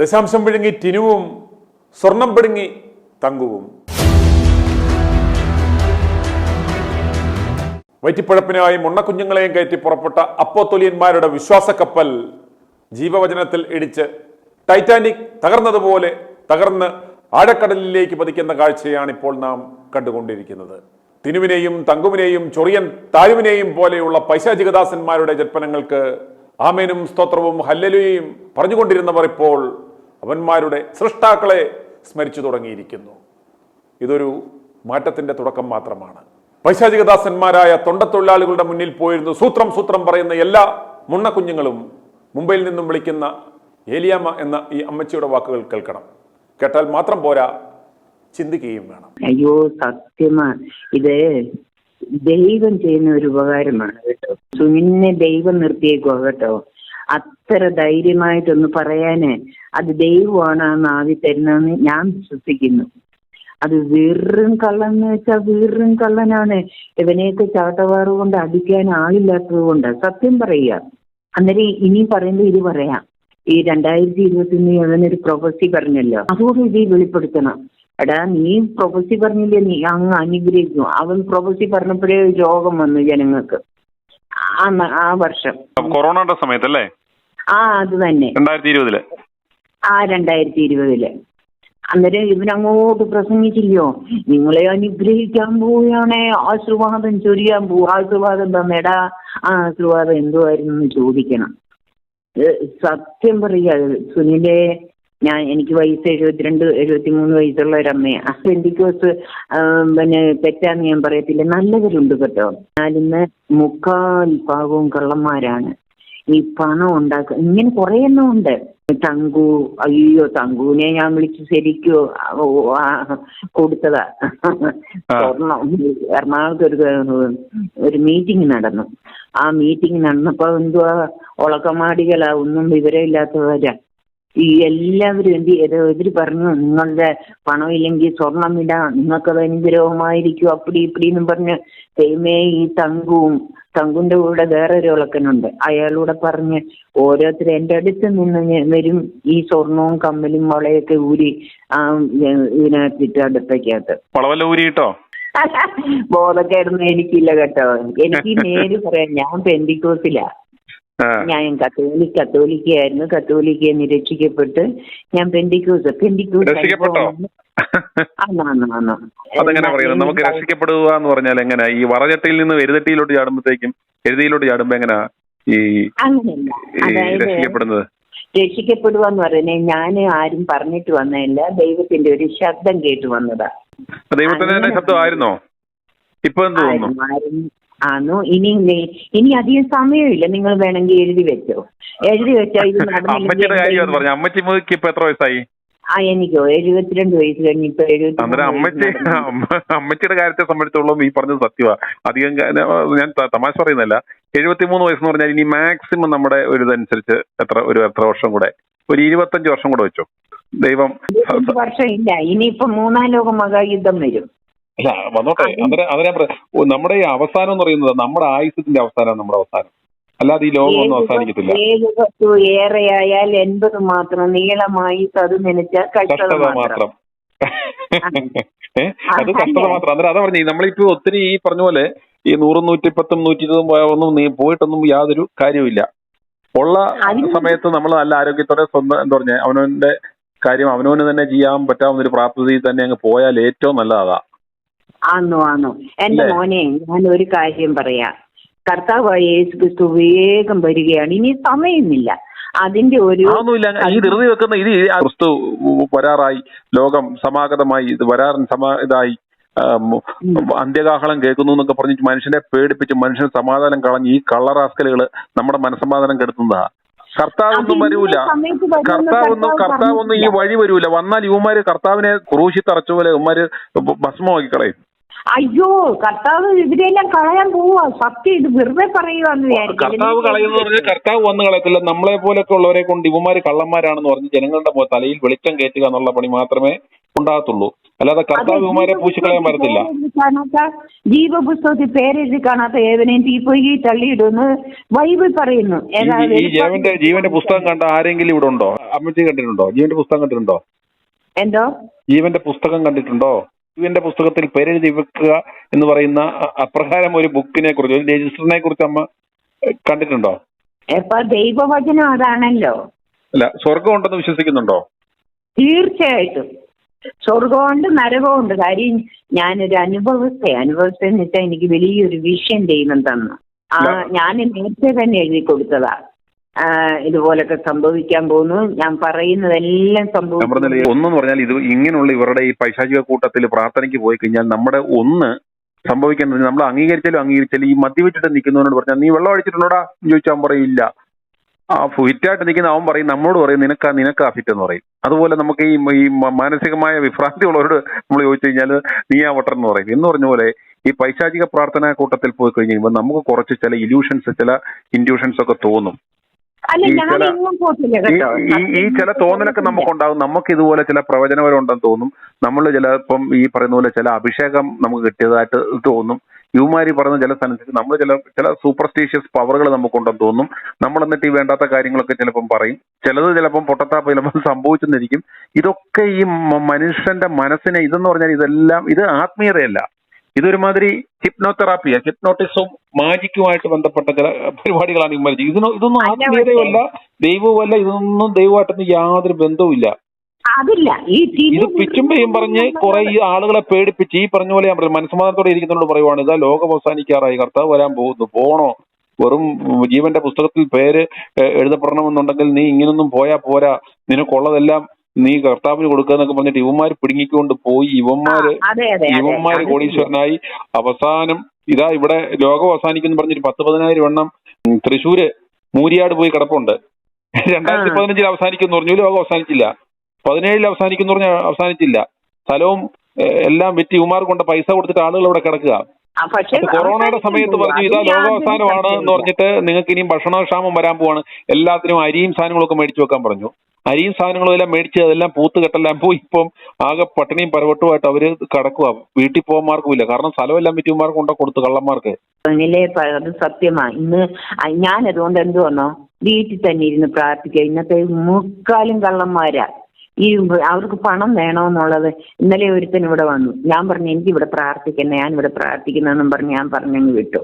ദശാംശം പിഴുങ്ങി ടിനുവും സ്വർണം പിടുങ്ങി തങ്കുവും. വയറ്റിപ്പഴപ്പിനായി മുണ്ണക്കുഞ്ഞുങ്ങളെയും കയറ്റി പുറപ്പെട്ട അപ്പോത്തൊലിയന്മാരുടെ വിശ്വാസക്കപ്പൽ ജീവവചനത്തിൽ ഇടിച്ച് ടൈറ്റാനിക് തകർന്നതുപോലെ തകർന്ന് ആഴക്കടലിലേക്ക് പതിക്കുന്ന കാഴ്ചയാണ് ഇപ്പോൾ നാം കണ്ടുകൊണ്ടിരിക്കുന്നത്. തിനുവിനെയും തങ്കുവിനെയും ചൊറിയൻ താരുവിനെയും പോലെയുള്ള പൈശാചികദാസന്മാരുടെ ജൽപ്പനങ്ങൾക്ക് ആമേനും സ്തോത്രവും ഹല്ലലുയും പറഞ്ഞുകൊണ്ടിരുന്നവർ ഇപ്പോൾ അവന്മാരുടെ സൃഷ്ടാക്കളെ സ്മരിച്ചു തുടങ്ങിയിരിക്കുന്നു. ഇതൊരു മാറ്റത്തിന്റെ തുടക്കം മാത്രമാണ്. പൈശാചികദാസന്മാരായ തൊണ്ടത്തൊഴിലാളികളുടെ മുന്നിൽ പോയിരുന്നു. സൂത്രം സൂത്രം പറയുന്ന എല്ലാ മുണ്ണക്കുഞ്ഞുങ്ങളും മുംബൈയിൽ നിന്നും വിളിക്കുന്ന ഏലിയാമ്മ എന്ന ഈ അമ്മച്ചിയുടെ വാക്കുകൾ കേൾക്കണം. കേട്ടാൽ മാത്രം പോരാ ചിന്തിക്കുകയും വേണം. അയ്യോ സത്യമാ ഇത് ദൈവം ചെയ്യുന്ന ഒരു ഉപകാരമാണ് കേട്ടോ. സുനിനെ ദൈവം നിർത്തിയേക്കോ കേട്ടോ. അത്ര ധൈര്യമായിട്ടൊന്ന് പറയാന് അത് ദൈവമാണ് ആ നാവി തരുന്നതെന്ന് ഞാൻ വിശ്വസിക്കുന്നു. അത് വെറും കള്ളൻ എന്ന് വെച്ചാൽ വെറും കള്ളനാണ്. ഇവനെയൊക്കെ ചാട്ടവാറ് കൊണ്ട് അടിക്കാൻ ആളില്ലാത്തത് കൊണ്ട് സത്യം പറയുക. അന്നേരം ഇനി പറയുന്നത് ഇത് പറയാം. ഈ രണ്ടായിരത്തി ഇരുപത്തി ഒന്ന് അവനൊരു പ്രൊഫസി പറഞ്ഞല്ലോ. അതുകൊണ്ട് ഇത് വെളിപ്പെടുത്തണം. എടാ നീ പ്രൊഫസി പറഞ്ഞില്ലേ? നീ അങ്ങ് അനുഗ്രഹിക്കും. അവൻ പ്രൊഫസി പറഞ്ഞപ്പോഴേ രോഗം വന്നു ജനങ്ങൾക്ക്. ആ വർഷം. കൊറോണയുടെ സമയത്തല്ലേ? ആ അത് തന്നെ. രണ്ടായിരത്തി ഇരുപതിൽ ആ രണ്ടായിരത്തി ഇരുപതിൽ അന്നേരം ഇവനങ്ങോട്ട് പ്രസംഗിച്ചില്ലയോ? നിങ്ങളെ അനുഗ്രഹിക്കാൻ പോവുകയാണേ. ആശീർവാദം ചൊരിയാൻ പോവും ആശീർവാദം തന്നേടാ. ആ ആശീർവാദം എന്തുമായിരുന്നു എന്ന് ചോദിക്കണം സത്യം പറയുക സുനിലെ ഞാൻ എനിക്ക് വയസ്സ് എഴുപത്തിരണ്ട് എഴുപത്തി മൂന്ന് വയസ്സുള്ള ഒരു അമ്മയാണ് പെന്തിക്കോസ് പിന്നെ തെറ്റാന്ന് ഞാൻ പറയത്തില്ല. നല്ലവരുണ്ട് കേട്ടോ. ഞാനിന്ന് മുക്കാൽ ഭാഗവും കള്ളന്മാരാണ്. ഈ പണം ഉണ്ടാക്കുക ഇങ്ങനെ കുറെ എണ്ണം ഉണ്ട്. തങ്കു അയ്യോ തങ്കുവിനെ ഞാൻ വിളിച്ച് ശരിക്കോ ആ, കൊടുത്തതാ. സ്വർണം. എറണാകുളത്ത് ഒരു ഒരു മീറ്റിംഗ് നടന്നു. ആ മീറ്റിംഗ് നടന്നപ്പോ എന്തുവാ ഉളക്കമാടികളാ ഒന്നും വിവരമില്ലാത്തവരാ. ഈ എല്ലാവരും എന്ത് ചെയ്ത് എതിര് പറഞ്ഞു നിങ്ങളുടെ പണം ഇല്ലെങ്കിൽ സ്വർണം ഇടാം നിങ്ങൾക്കത് അനുഗ്രഹമായിരിക്കും അപ്പടി ഇപ്പടിന്നും പറഞ്ഞ് തേമേ ഈ തങ്കുവും തങ്കുന്റെ കൂടെ വേറൊരു ഇളക്കനുണ്ട്. അയാളൂടെ പറഞ്ഞ് ഓരോരുത്തർ എന്റെ അടുത്ത് നിന്ന് വരും ഈ സ്വർണവും കമ്മലും വളയൊക്കെ ഊരി ആ ഇതിനകത്തിട്ട് അടുത്തേക്കകത്ത് വളവല്ല ഊരിട്ടോ ബോധക്കേടൊന്നും എനിക്കില്ല കേട്ടോ. എനിക്ക് നേര് പറയാം. ഞാൻ പെന്തിക്കോസിലാ. ഞാൻ കത്തോലിക് കത്തോലിക്കയായിരുന്നു. കത്തോലിക്കയെ നിരക്ഷിക്കപ്പെട്ട് ഞാൻ പെന്തിക്കോസ് പെന്തിക്കോസ് അതെങ്ങനെ പറയുന്നത് നമുക്ക് രക്ഷിക്കപ്പെടുക എന്ന് പറഞ്ഞാൽ എങ്ങനെ? ഈ വറചട്ടിയിൽ നിന്ന് എഴുതട്ടിയിലോട്ട് ചാടുമ്പോഴത്തേക്കും എഴുതിയിലോട്ട് ചാടുമ്പോ എങ്ങനാ ഈ രക്ഷിക്കപ്പെടുന്നത്? രക്ഷിക്കപ്പെടുക എന്ന് പറയുന്നത് ഞാൻ ആരും പറഞ്ഞിട്ട് വന്നതല്ല ദൈവത്തിന്റെ ഒരു ശബ്ദം കേട്ട് വന്നതാ. ദൈവത്തിന്റെ ശബ്ദം ആയിരുന്നോ? ശബ്ദമായിരുന്നോ ഇപ്പൊ എന്ത് തോന്നുന്നു? ആണോ ഇനി ഇനി അധികം സമയമില്ല. നിങ്ങൾ വേണമെങ്കിൽ എഴുതി വെച്ചോ. എഴുതി വെച്ചാൽ ഇത് അമ്മച്ചിയുടെ കാര്യം പറഞ്ഞു? ഇപ്പൊ എത്ര വയസ്സായി? ആ എനിക്കോ? എഴുപത്തിരണ്ട് വയസ്സ് കഴിഞ്ഞ് ഇപ്പൊ എഴുപത്തി അമ്മച്ചി അമ്മച്ചിയുടെ കാര്യത്തെ സംബന്ധിച്ചോളം ഈ പറഞ്ഞത് സത്യമാ അധികം ഞാൻ തമാശ പറയുന്നല്ല എഴുപത്തിമൂന്ന് വയസ്സെന്ന് പറഞ്ഞാൽ ഇനി മാക്സിമം നമ്മുടെ ഒരു ഇതനുസരിച്ച് എത്ര ഒരു എത്ര വർഷം കൂടെ ഒരു ഇരുപത്തഞ്ച് വർഷം കൂടെ വെച്ചോ. ദൈവം വർഷം ഇല്ല. ഇനിയിപ്പോ മൂന്നാം ലോക മഹായുദ്ധം വരും. അല്ല വന്നോട്ടെ. അന്നേരം അതിനെ നമ്മുടെ ഈ അവസാനം എന്ന് പറയുന്നത് നമ്മുടെ ആയുസത്തിന്റെ അവസാനം നമ്മുടെ അവസാനം. അല്ലാതെ ഈ ലോകം ഒന്നും അവസാനിക്കത്തില്ല. ഏറെയായാൽ എൺപത് മാത്രം നീളമായി അത് നനച്ചാൽ കഷ്ടത മാത്രം. അത് കഷ്ടത? മാത്രം. അന്നേരം അതാ പറഞ്ഞു നമ്മളിപ്പോ ഒത്തിരി ഈ പറഞ്ഞ പോലെ ഈ നൂറും നൂറ്റിപ്പത്തും നൂറ്റി ഇരുപതും ഒന്നും നീ പോയിട്ടൊന്നും യാതൊരു കാര്യമില്ല ഉള്ള സമയത്ത് നമ്മൾ നല്ല ആരോഗ്യത്തോടെ സ്വന്തം എന്താ പറഞ്ഞ അവനവന്റെ കാര്യം അവനവന് തന്നെ ചെയ്യാൻ പറ്റാവുന്ന ഒരു പ്രാപ്തിയിൽ തന്നെ അങ്ങ് പോയാൽ ഏറ്റവും നല്ലതാ ആന്നു ആന്നു. എന്റെ? മോനെ ഞാൻ ഒരു കാര്യം പറയാം. കർത്താവായ യേശു ക്രിസ്തു വേഗം വരികയാണ്. ഇനി സമയമില്ല. അതിന്റെ ഒരു ഈ ധൃതി വെക്കുന്ന ഇത് ക്രിസ്തു വരാറായി. ലോകം സമാഗതമായി. ഇത് വരാൻ സമാതായി അന്ത്യകാഹളം കേൾക്കുന്നു എന്നൊക്കെ പറഞ്ഞിട്ട് മനുഷ്യനെ പേടിപ്പിച്ച് മനുഷ്യന് സമാധാനം കളഞ്ഞ് ഈ കള്ളറാസ്കലുകൾ നമ്മുടെ മനസ്സമാധാനം കെടുത്തുന്നതാ. കർത്താവൊന്നും ഒന്നും വരൂല. കർത്താവൊന്നും കർത്താവ് കർത്താവൊന്നും ഈ വഴി വരൂല. വന്നാൽ ഇവന്മാര് കർത്താവിനെ ക്രൂശി തറച്ച പോലെ ഇവന്മാര് ഭസ്മമാക്കി കളയും അയ്യോ കർത്താവ് ഇവരെല്ലാം കളയാൻ പോവാ. സത്യം ഇത് വെറുതെ പറയുവാന്ന്. കർത്താവ് കളയുന്ന പറഞ്ഞാൽ കർത്താവ് വന്ന് കളയത്തില്ല. നമ്മളെ പോലൊക്കെ ഉള്ളവരെ കൊണ്ട് ഇവന്മാര് കള്ളന്മാരാണെന്ന് പറഞ്ഞ് ജനങ്ങളുടെ തലയിൽ വെളിച്ചം കയറ്റുക എന്നുള്ള പണി മാത്രമേ ഉണ്ടാകത്തുള്ളൂ. അല്ലാതെ കർത്താവിമാരെ പൂശിക്കളയാൻ പറ്റത്തില്ല കാണാത്ത ജീവപുസ്തകത്തിൽ പേരെഴുതി കാണാത്ത ഏവനെയും തീപ്പൊയ്കി തള്ളിയിടുന്നു ബൈബിൾ പറയുന്നു. ഈ- ജീവന്റെ ജീവന്റെ പുസ്തകം കണ്ട ആരെങ്കിലും ഇവിടെ ഉണ്ടോ? അമ്മച്ചി കണ്ടിട്ടുണ്ടോ? ജീവന്റെ പുസ്തകം കണ്ടിട്ടുണ്ടോ? എന്തോ? ജീവന്റെ പുസ്തകം കണ്ടിട്ടുണ്ടോ? ജീവന്റെ പുസ്തകത്തിൽ പേരെഴുതി വെക്കുക എന്ന് പറയുന്ന അപ്രകാരം ഒരു ബുക്കിനെ കുറിച്ച് ഒരു രജിസ്റ്ററിനെ കുറിച്ച് അമ്മ കണ്ടിട്ടുണ്ടോ? ദൈവവചനം അതാണല്ലോ. അല്ല സ്വർഗം ഉണ്ടെന്ന് വിശ്വസിക്കുന്നുണ്ടോ? തീർച്ചയായിട്ടും. സ്വർഗമുണ്ട് നരകമുണ്ട് കാര്യം ഞാനൊരു അനുഭവത്തെ അനുഭവത്തെ എന്ന് വെച്ചാൽ എനിക്ക് വലിയൊരു വിഷയം ദൈവം തന്നു. ആ ഞാൻ നേരത്തെ തന്നെ എഴുതി കൊടുത്തതാ. ഇതുപോലൊക്കെ സംഭവിക്കാൻ പോകുന്നു. ഞാൻ പറയുന്നതെല്ലാം സംഭവിക്കും ഒന്നെന്ന് പറഞ്ഞാൽ ഇത് ഇങ്ങനെയുള്ള ഇവരുടെ ഈ പൈശാചിക കൂട്ടത്തിൽ പ്രാർത്ഥനയ്ക്ക് പോയി കഴിഞ്ഞാൽ നമ്മുടെ ഒന്ന് സംഭവിക്കുന്നത് നമ്മൾ അംഗീകരിച്ചാലും അംഗീകരിച്ചാലും ഈ മദ്യപിച്ചിട്ട് നിൽക്കുന്നവനോട് പറഞ്ഞാൽ നീ വെള്ളം അടിച്ചിട്ടുണ്ടോടാ ചോദിച്ചാൽ പറയില്ല ആ ഫിറ്റായിട്ട് നിൽക്കുന്ന അവൻ പറയും നമ്മളോട് പറയും നിനക്കാ നിനക്കാ ഫിറ്റ് എന്ന് പറയും. അതുപോലെ നമുക്ക് ഈ ഈ മാനസികമായ വിഭ്രാന്തി ഉള്ളവരോട് നമ്മൾ ചോദിച്ചു കഴിഞ്ഞാൽ നീ ആ വട്ടർ എന്ന് പറയും. എന്ന് പറഞ്ഞ പോലെ ഈ പൈശാചിക പ്രാർത്ഥനാ കൂട്ടത്തിൽ പോയി കഴിഞ്ഞ് കഴിയുമ്പോൾ നമുക്ക് കുറച്ച് ചില ഇല്യൂഷൻസ് ചില ഇൻഡ്യൂഷൻസ് ഒക്കെ തോന്നും. ഈ ചില- ചില തോന്നലൊക്കെ നമുക്കുണ്ടാകും നമുക്ക് ഇതുപോലെ ചില പ്രവചനപരമുണ്ടെന്ന് തോന്നും. നമ്മൾ ചിലപ്പം ഈ പറയുന്ന പോലെ ചില അഭിഷേകം നമുക്ക് കിട്ടിയതായിട്ട് തോന്നും. യുവമാരി പറയുന്ന ചില സ്ഥലത്ത് നമ്മൾ ചില ചില സൂപ്പർസ്റ്റീഷ്യസ് പവറുകൾ നമുക്കുണ്ടെന്ന് തോന്നും. നമ്മൾ എന്നിട്ട് ഈ വേണ്ടാത്ത കാര്യങ്ങളൊക്കെ ചിലപ്പം പറയും. ചിലത് ചിലപ്പം പൊട്ടത്താപ്പ് ചിലപ്പം സംഭവിച്ചെന്നിരിക്കും. ഇതൊക്കെ ഈ മനുഷ്യന്റെ മനസ്സിനെ ഇതെന്ന് പറഞ്ഞാൽ ഇതെല്ലാം ഇത് ആത്മീയതയല്ല. ഇതൊരുമാതിരി ഹിപ്നോതെറാപ്പിയ. ഹിപ്നോട്ടിസും മാജിക്കുമായിട്ട് ബന്ധപ്പെട്ട ചില പരിപാടികളാണ് ചെയ്യുന്നത്. ഇതിനോ ഇതൊന്നും ആത്മീയതയല്ല ദൈവവുമല്ല ഇതൊന്നും ദൈവമായിട്ടൊന്നും യാതൊരു ബന്ധവുമില്ല. അതില്ല. ഈ ഇത് പിച്ചുമ്പയും പറഞ്ഞ് കുറെ ഈ ആളുകളെ പേടിപ്പിച്ച് ഈ പറഞ്ഞ പോലെ ഞാൻ പറഞ്ഞു മനസ്സമാധാനത്തോടെ ഇരിക്കുന്നതോട് പറയുവാണ്. ഇതാ ലോകം അവസാനിക്കാറായി. കർത്താവ് വരാൻ പോകുന്നു. പോണോ? വെറും ജീവന്റെ പുസ്തകത്തിൽ പേര് എഴുതപ്പെടണമെന്നുണ്ടെങ്കിൽ നീ ഇങ്ങനൊന്നും പോയാ പോരാ. നിനക്കുള്ളതെല്ലാം നീ കർത്താവിന് കൊടുക്കുക എന്നൊക്കെ പറഞ്ഞിട്ട് ഇവന്മാര് പിടുങ്ങിക്കൊണ്ട് പോയി. ഇവന്മാര് ഇവന്മാര് കോടീശ്വരനായി. അവസാനം ഇതാ ഇവിടെ ലോകം അവസാനിക്കുന്നു പറഞ്ഞിട്ട് പത്ത് പതിനായിരം എണ്ണം തൃശ്ശൂര് മൂരിയാട് പോയി കിടപ്പുണ്ട്. രണ്ടായിരത്തി പതിനഞ്ചിൽ അവസാനിക്കുന്നു പറഞ്ഞു. ലോകം അവസാനിച്ചില്ല. പതിനേഴിൽ അവസാനിക്കുന്നു പറഞ്ഞാൽ അവസാനിച്ചില്ല. സ്ഥലവും എല്ലാം വിറ്റ് ഉമാർ കൊണ്ട് പൈസ കൊടുത്തിട്ട് ആളുകൾ ഇവിടെ കിടക്കുക. കൊറോണയുടെ സമയത്ത് പറഞ്ഞു ഇതാ ലോകാവസാനമാണ് എന്ന് പറഞ്ഞിട്ട് നിങ്ങൾക്ക് ഇനിയും ഭക്ഷണക്ഷാമം വരാൻ പോവാണ്. എല്ലാത്തിനും അരിയും സാധനങ്ങളും ഒക്കെ മേടിച്ചു വെക്കാൻ പറഞ്ഞു. അരിയും സാധനങ്ങളും എല്ലാം മേടിച്ച് അതെല്ലാം പൂത്ത് കെട്ടെല്ലാം പോയി. ഇപ്പം ആകെ പട്ടിണിയും പരവട്ടുമായിട്ട് അവർ കടക്കുക. വീട്ടിൽ പോകാൻ ഇല്ല. കാരണം സ്ഥലമെല്ലാം വിറ്റുമാർക്ക് കൊണ്ട കൊടുത്തു കള്ളന്മാർക്ക്. അത് സത്യമാ. ഇന്ന് ഞാനതുകൊണ്ട് ഞാൻ അതുകൊണ്ട് എന്ത് വന്നോ? വീട്ടിൽ തന്നെ ഇരുന്ന് പ്രാർത്ഥിക്കുക. ഇന്നത്തെ മുക്കാലും കള്ളന്മാരാ. ഈ അവർക്ക് പണം വേണമെന്നുള്ളത് ഇന്നലെ ഒരുത്തൻ ഇവിടെ വന്നു. ഞാൻ പറഞ്ഞു എനിക്ക് ഇവിടെ പ്രാർത്ഥിക്കണേ ഞാൻ ഇവിടെ പ്രാർത്ഥിക്കുന്നെന്നും പറഞ്ഞ് ഞാൻ പറഞ്ഞങ്ങ് വിട്ടു.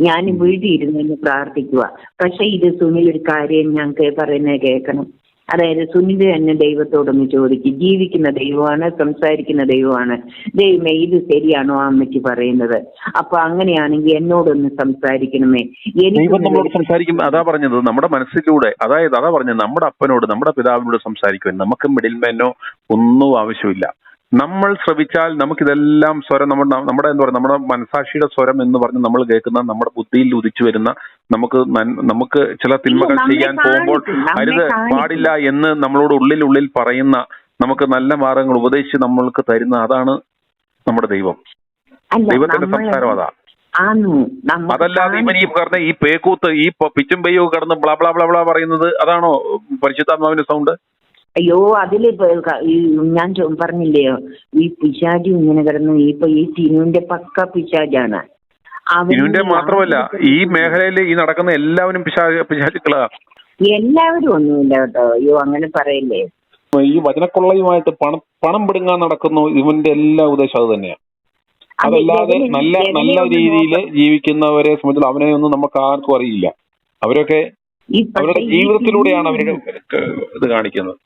ഞാൻ വീട്ടിൽ ഇരുന്ന് പ്രാർത്ഥിക്കുക പക്ഷെ ഇത് സുനിൽ ഒരു കാര്യം ഞങ്ങൾക്ക് പറയുന്നത് കേൾക്കണം. അതായത് സുനിത തന്നെ ദൈവത്തോടൊന്ന് ചോദിക്കും. ജീവിക്കുന്ന ദൈവമാണ് സംസാരിക്കുന്ന ദൈവമാണ്. ദൈവമേ ഇത് ശരിയാണോ അമ്മയ്ക്ക് അമ്മച്ചി പറയുന്നത്? അപ്പൊ അങ്ങനെയാണെങ്കിൽ എന്നോടൊന്ന് സംസാരിക്കണമേ. ദൈവം നമ്മളോട് സംസാരിക്കും അതാ പറഞ്ഞത് നമ്മുടെ മനസ്സിലൂടെ അതായത് അതാ പറഞ്ഞത് നമ്മുടെ അപ്പനോട് നമ്മുടെ പിതാവിനോട് സംസാരിക്കുവാൻ. നമുക്ക് മിഡിൽമാനോ ഒന്നും ആവശ്യമില്ല. നമ്മൾ ശ്രവിച്ചാൽ നമുക്കിതെല്ലാം സ്വരം നമ്മുടെ നമ്മുടെ എന്താ പറയുക നമ്മുടെ മനസാക്ഷിയുടെ സ്വരം എന്ന് പറഞ്ഞ് നമ്മൾ കേൾക്കുന്ന നമ്മുടെ ബുദ്ധിയിൽ ഉദിച്ചു വരുന്ന നമുക്ക് നമുക്ക് ചില തിന്മകൾ ചെയ്യാൻ പോകുമ്പോൾ അരുത് പാടില്ല എന്ന് നമ്മളോട് ഉള്ളിൽ ഉള്ളിൽ പറയുന്ന നമുക്ക് നല്ല മാർഗങ്ങൾ ഉപദേശിച്ച് നമ്മൾക്ക് തരുന്ന അതാണ് നമ്മുടെ ദൈവം. ദൈവത്തിന്റെ സംസാരം അതാ. അതല്ലാതെ ഇവൻ ഈ പറഞ്ഞ ഈ പേക്കൂത്ത് ഈ പിച്ചും പെയ്യൊക്കെ കടന്ന് ബ്ലാ ബ്ലാ ബ്ലാ ബ്ലാ പറയുന്നത് അതാണോ പരിശുദ്ധാത്മാവിന്റെ സൗണ്ട് അയ്യോ ഈ ഞാൻ പറഞ്ഞില്ലേ പറഞ്ഞില്ലയോ? ഈ പിശാജി ഇങ്ങനെ കിടന്നു ഇപ്പൊ ഈ ടിനുവിന്റെ പക്ക പിശാജാണ് അവൻ മാത്രമല്ല ഈ മേഖലയിൽ ഈ നടക്കുന്ന എല്ലാവരും പിശാജ് പിശാചുക്കളാ. എല്ലാവരും ഒന്നുമില്ല കേട്ടോ. അയ്യോ അങ്ങനെ പറയില്ലേ? ഈ വചനക്കൊള്ളയുമായിട്ട് പണം പണം പിടുങ്ങാൻ നടക്കുന്നു ഇവന്റെ എല്ലാ ഉദ്ദേശം അത് തന്നെയാണ് അതല്ലാതെ നല്ല നല്ല രീതിയിൽ ജീവിക്കുന്നവരെ സംബന്ധിച്ച് അവനെ ഒന്നും നമുക്ക് ആർക്കും അറിയില്ല. അവരൊക്കെ അവരുടെ ജീവിതത്തിലൂടെയാണ് അവരുടെ ഇത് കാണിക്കുന്നത്.